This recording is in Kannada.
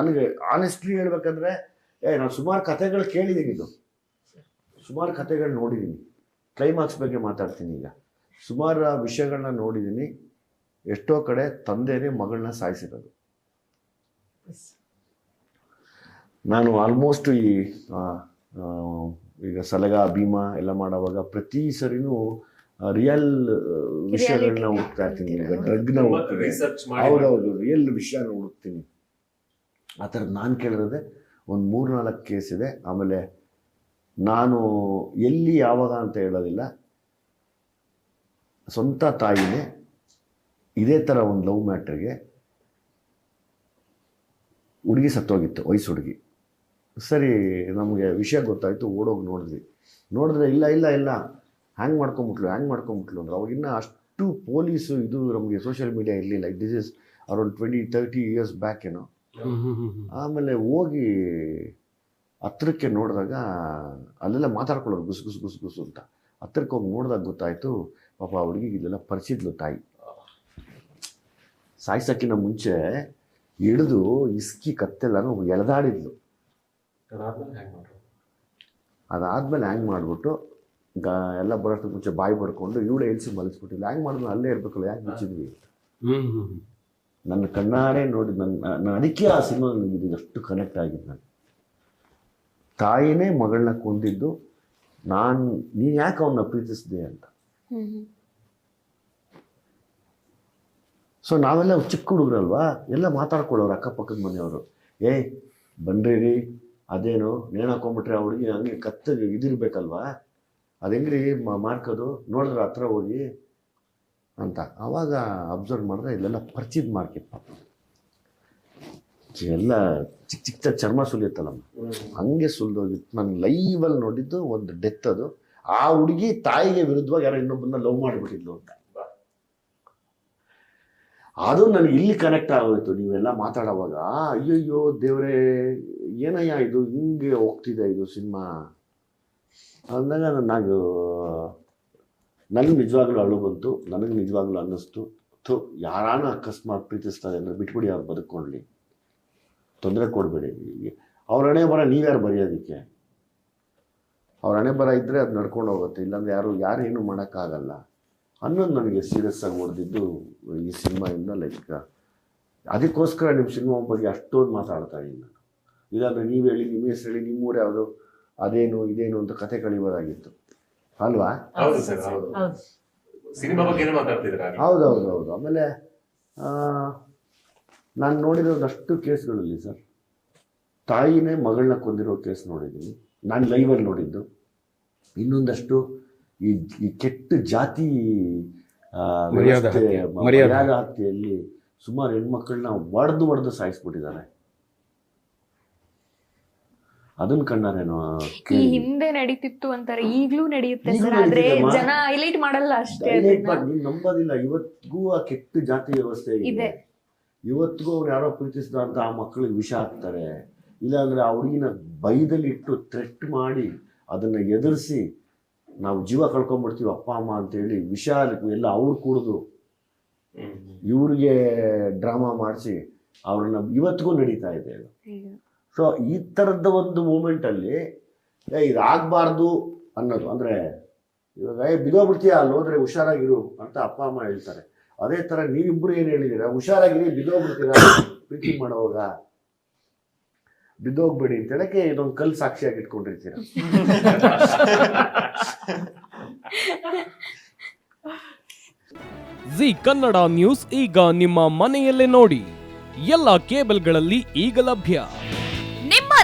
ನನಗೆ ಆನೆಸ್ಟ್ಲಿ ಹೇಳ್ಬೇಕಂದ್ರೆ ಏ ನಾನು ಸುಮಾರು ಕಥೆಗಳು ಕೇಳಿದ್ದೀನಿ ಇದು. ಸುಮಾರು ಕಥೆಗಳು ನೋಡಿದ್ದೀನಿ ಕ್ಲೈಮ್ಯಾಕ್ಸ್ ಬಗ್ಗೆ ಮಾತಾಡ್ತೀನಿ ಈಗ. ಸುಮಾರು ವಿಷಯಗಳನ್ನ ನೋಡಿದ್ದೀನಿ ಎಷ್ಟೋ ಕಡೆ ತಂದೆನೇ ಮಗಳನ್ನ ಸಾಯಿಸಿರೋದು. ನಾನು ಆಲ್ಮೋಸ್ಟ್ ಈ ಈಗ ಸಲಗ ಭೀಮಾ ಎಲ್ಲ ಮಾಡೋವಾಗ ಪ್ರತಿ ಸರಿನೂ ರಿಯಲ್ ವಿಷಯಗಳನ್ನ ಹುಡುಕ್ತಾ ಇರ್ತೀನಿ. ಈಗ. ಡ್ರಗ್ನ ಹುಡುಕ್ತೀನಿ ಹೌದೌದು ರಿಯಲ್ ವಿಷಯನ ಹುಡುಕ್ತೀನಿ ಆ ಥರದ್ದು ನಾನು ಕೇಳಿರೋದೆ ಒಂದು ಮೂರು ನಾಲ್ಕು ಕೇಸ್ ಇದೆ. ಆಮೇಲೆ ನಾನು ಎಲ್ಲಿ ಯಾವಾಗ ಅಂತ ಹೇಳೋದಿಲ್ಲ. ಸ್ವಂತ ತಾಯಿನೇ ಇದೇ ಥರ ಒಂದು ಲವ್ ಮ್ಯಾಟ್ರಿಗೆ ಹುಡುಗಿ ಸತ್ತೋಗಿತ್ತು, ವಯಸ್ಸು ಹುಡುಗಿ. ಸರಿ, ನಮಗೆ ವಿಷಯ ಗೊತ್ತಾಯಿತು, ಓಡೋಗಿ ನೋಡಿದ್ವಿ. ನೋಡಿದ್ರೆ ಇಲ್ಲ ಇಲ್ಲ ಇಲ್ಲ, ಹ್ಯಾಂಗ್ ಮಾಡ್ಕೊಂಬಿಟ್ಲು ಹ್ಯಾಂಗ್ ಮಾಡ್ಕೊಂಬಿಟ್ಲು ಅಂದ್ರೆ ಅವಾಗಿನ್ನ ಅಷ್ಟು ಪೊಲೀಸು ಇದು ನಮಗೆ ಸೋಷಿಯಲ್ ಮೀಡಿಯಾ ಇರಲಿಲ್ಲ. This is around twenty thirty years back ಏನೋ. ಆಮೇಲೆ ಹೋಗಿ ಹತ್ರಕ್ಕೆ ನೋಡಿದಾಗ ಅಲ್ಲೆಲ್ಲ ಮಾತಾಡ್ಕೊಳ್ಳೋರು ಗುಸು ಗುಸು ಗುಸು ಗುಸು ಅಂತ. ಹತ್ರಕ್ಕೆ ಹೋಗಿ ನೋಡಿದಾಗ ಗೊತ್ತಾಯಿತು ಪಾಪ ಅವ್ರಿಗೆ ಹುಡುಗಿಗೆ ಇಲ್ಲೆಲ್ಲ ಪರಿಚಿದ್ಲು ತಾಯಿ. ಸಾಯಿಸೋಕ್ಕಿಂತ ಮುಂಚೆ ಹಿಡಿದು ಇಸ್ಕಿ ಕತ್ತೆಲ್ಲನೂ ಎಳೆದಾಡಿದ್ಲು. ಅದಾದ್ಮೇಲೆ ಹ್ಯಾಂಗ್ ಮಾಡ್ರು? ಅದಾದ್ಮೇಲೆ ಹ್ಯಾಂಗ್ ಮಾಡಿಬಿಟ್ಟು ಗ ಎಲ್ಲ ಬರೋಷ್ಟು ಮುಂಚೆ ಬಾಯಿ ಬಡ್ಕೊಂಡು ಇವಳೆ ಎಲ್ಸಿ ಮಲಗಿಸ್ಬಿಟ್ಟಿಲ್ಲ ಹ್ಯಾಂಗ್ ಮಾಡಿದ್ರು ಅಲ್ಲೇ ಇರ್ಬೇಕಲ್ಲ ಯಾಕೆ ಬಿಚ್ಚಿದ್ವಿ ನನ್ನ ಕಣ್ಣಾರೆ ನೋಡಿ ನನ್ನ ನಾನು ಅದಕ್ಕೆ ಆ ಸಿನಿಮಾ ನನಗೆ ಅಷ್ಟು ಕನೆಕ್ಟ್ ಆಗಿದೆ ನಾನು. ತಾಯಿನೇ ಮಗಳನ್ನ ಕೊಂದಿದ್ದು ನಾನು ನೀನು ಯಾಕೆ ಅವನ್ನ ಪ್ರೀತಿಸಿದೆ ಅಂತ. ಸೊ ನಾವೆಲ್ಲ ಚಿಕ್ಕ ಹುಡುಗರಲ್ವಾ? ಎಲ್ಲ ಮಾತಾಡ್ಕೊಳ್ಳೋರು ಅಕ್ಕಪಕ್ಕದ ಮನೆಯವರು. ಏಯ್ ಬನ್ರಿ ಅದೇನು ನೇಣು ಹಾಕೊಂಡ್ಬಿಟ್ರೆ ಆ ಹುಡುಗಿ ಹಂಗೆ ಕತ್ತಗೆ ಇದಿರ್ಬೇಕಲ್ವಾ? ಅದು ಹೆಂಗ್ರಿ ಮಾರ್ಕೋದು? ನೋಡಿದ್ರೆ ಹತ್ರ ಹೋಗಿ. ಅಂತ ಆವಾಗ ಅಬ್ಸರ್ವ್ ಮಾಡಿದ್ರೆ ಇಲ್ಲೆಲ್ಲ ಪರಿಚಿತ ಮಾರ್ಕೆಟ್ ಪಾಪ. ಎಲ್ಲ ಚಿಕ್ಕ ಚಿಕ್ಕ ಚರ್ಮ ಸುಲಿಯುತ್ತಲ್ಲಮ್ಮ ಹಂಗೆ ಸುಲಿದೋಗಿತ್ತು. ನಾನು ಲೈವಲ್ಲಿ ನೋಡಿದ್ದು ಒಂದು ಡೆತ್ ಅದು. ಆ ಹುಡುಗಿ ತಾಯಿಗೆ ವಿರುದ್ಧವಾಗಿ ಯಾರೋ ಇನ್ನೊಬ್ಬನ ಲವ್ ಮಾಡಿಬಿಟ್ಟಿದ್ಲು ಅಂತ. ಅದು ನನಗೆ ಇಲ್ಲಿ ಕನೆಕ್ಟ್ ಆಗೋಯ್ತು ನೀವೆಲ್ಲ ಮಾತಾಡೋವಾಗ. ಅಯ್ಯಯ್ಯೋ ದೇವರೇ ಏನಯ್ಯ ಇದು? ಹಿಂಗೆ ಹೋಗ್ತಿದೆ ಇದು ಸಿನಿಮಾ. ಅಂದಾಗ ನಾನು ನನಗೆ ನಿಜವಾಗ್ಲೂ ಅಳು ಬಂತು, ನನಗೆ ನಿಜವಾಗ್ಲೂ ಅನ್ನಿಸ್ತು. ತೋ ಯಾರಾನ ಅಕಸ್ಮಾತ್ ಪ್ರೀತಿಸ್ತಾರೆ ಅಂದರೆ ಬಿಟ್ಬಿಡಿ, ಅವ್ರು ಬದುಕೊಳ್ಳಿ ತೊಂದರೆ ಕೊಡಬೇಡಿ ಅವ್ರ ಹಣೆ ಬರ ನೀವ್ಯಾರು ಬರೆಯೋದಕ್ಕೆ ಅವ್ರ ಹಣೆ ಬರ ಇದ್ದರೆ ಅದು ನಡ್ಕೊಂಡು ಹೋಗುತ್ತೆ, ಇಲ್ಲಾಂದ್ರೆ ಯಾರು ಯಾರು ಏನು ಮಾಡೋಕ್ಕಾಗಲ್ಲ. ಅನ್ನೋದು ನನಗೆ ಸೀರಿಯಸ್ ಆಗಿ ಹೊಡೆದಿದ್ದು ಈ ಸಿನಿಮಾಯಿಂದ ಲೈಕ್, ಅದಕ್ಕೋಸ್ಕರ ನಿಮ್ಮ ಸಿನಿಮಾ ಬಗ್ಗೆ ಅಷ್ಟೊಂದು ಮಾತಾಡ್ತಾ ಇದ್ದೀನಿ ನಾನು. ಇಲ್ಲಾಂದರೆ ನೀವು ಹೇಳಿ, ನಿಮ್ಮ ಹೆಸರು ಹೇಳಿ, ನಿಮ್ಮೂರು ಯಾವುದು, ಅದೇನು, ಇದೇನು ಅಂತ ಕತೆ ಕಳಿಬೋದಾಗಿತ್ತು. ಅಲ್ವಾ? ಹೌದು ಸರ್ ಹೌದು. ಹೌದು. ಸಿನಿಮಾ ಬಗ್ಗೆ ಏನೋ ಮಾತಾಡ್ತಿದ್ರ ಹೌದು ಹೌದು ಹೌದು ಆಮೇಲೆ ನಾನು ನೋಡಿರೋದಷ್ಟು ಕೇಸ್ಗಳಲ್ಲಿ ಸರ್ ತಾಯಿನೇ ಮಗಳನ್ನ ಕೊಂದಿರೋ ಕೇಸ್ ನೋಡಿದ್ದೀನಿ. ನಾನು ಲೈವಲ್ಲಿ ನೋಡಿದ್ದು. ಇನ್ನೊಂದಷ್ಟು ಈ ಈ ಕೆಟ್ಟ ಜಾತಿ. ಮರ್ಯಾದೆ ಹತ್ಯೆಯಲ್ಲಿ ಸುಮಾರು ಹೆಣ್ಮಕ್ಳನ್ನ ಒಡೆದು ಒಡೆದು ಸಾಯಿಸ್ಬಿಟ್ಟಿದ್ದಾರೆ. ಅದನ್ನ ಕಣ್ಣಾರೆ ಈ ಹಿಂದೆ ನಡೀತಿತ್ತು ಅಂತಾರೆ ಈಗಲೂ ನಡೆಯುತ್ತೆ ಸರ್ ಆದ್ರೆ ಜನ ಹೈಲೈಟ್ ಮಾಡಲ್ಲ ಅಷ್ಟೇ ನೀನ್ ನಂಬೋದಿಲ್ಲ ಇವತ್ತಿಗೂ ಆ ಕೆಟ್ಟ ಜಾತಿ ವ್ಯವಸ್ಥೆ ಇದೆ. ಇವತ್ತಿಗೂ ಅವ್ರು ಯಾರೋ ಪ್ರೀತಿಸಿದ ಅಂತ ಆ ಮಕ್ಕಳಿಗೆ ವಿಷ ಹಾಕ್ತಾರೆ. ಇಲ್ಲಾಂದ್ರೆ ಅವ್ರಿಗಿನ ಬೈದಲ್ಲಿ ಇಟ್ಟು ಥ್ರೆಟ್ ಮಾಡಿ ಅದನ್ನ ಎದುರಿಸಿ ನಾವು ಜೀವ ಕಳ್ಕೊಂಡ್ಬಿಡ್ತೀವಿ ಅಪ್ಪ ಅಮ್ಮ ಅಂತೇಳಿ ವಿಷ ಎಲ್ಲ ಅವ್ರು ಕುಡಿದು ಇವ್ರಿಗೆ ಡ್ರಾಮಾ ಮಾಡಿಸಿ ಅವ್ರನ್ನ ಇವತ್ತಿಗೂ ನಡೀತಾ ಇದೆ. ಸೊ ಈ ಥರದ ಒಂದು ಮೂಮೆಂಟಲ್ಲಿ ಇದಾಗಬಾರ್ದು ಅನ್ನೋದು, ಅಂದರೆ, ಇವಾಗ ಬಿದೋಗ್ಬಿಡ್ತೀಯ ಅಲ್ಲಿ ಹೋದ್ರೆ ಹುಷಾರಾಗಿರು ಅಂತ ಅಪ್ಪ, ಅಮ್ಮ ಹೇಳ್ತಾರೆ. ಅದೇ ಥರ ನೀವಿಬ್ಬರು ಏನು ಹೇಳಿದ್ದೀರಾ ಹುಷಾರಾಗಿರಿ ಬಿದ್ದೋಗ್ಬಿಡ್ತೀರಾ ಪ್ರೀತಿ ಮಾಡೋವಾಗ? ಬಿದ್ದೋಗ್ಬೇಡಿ ಅಂತ ಹೇಳಕ್ಕೆ ಇದೊಂದು ಕಲ್ ಸಾಕ್ಷಿಯಾಗಿ ಇಟ್ಕೊಂಡಿರ್ತೀರ. ಜಿ ಕನ್ನಡ ನ್ಯೂಸ್ ಈಗ ನಿಮ್ಮ ಮನೆಯಲ್ಲೇ ನೋಡಿ. ಎಲ್ಲ ಕೇಬಲ್ಗಳಲ್ಲಿ ಈಗ ಲಭ್ಯ.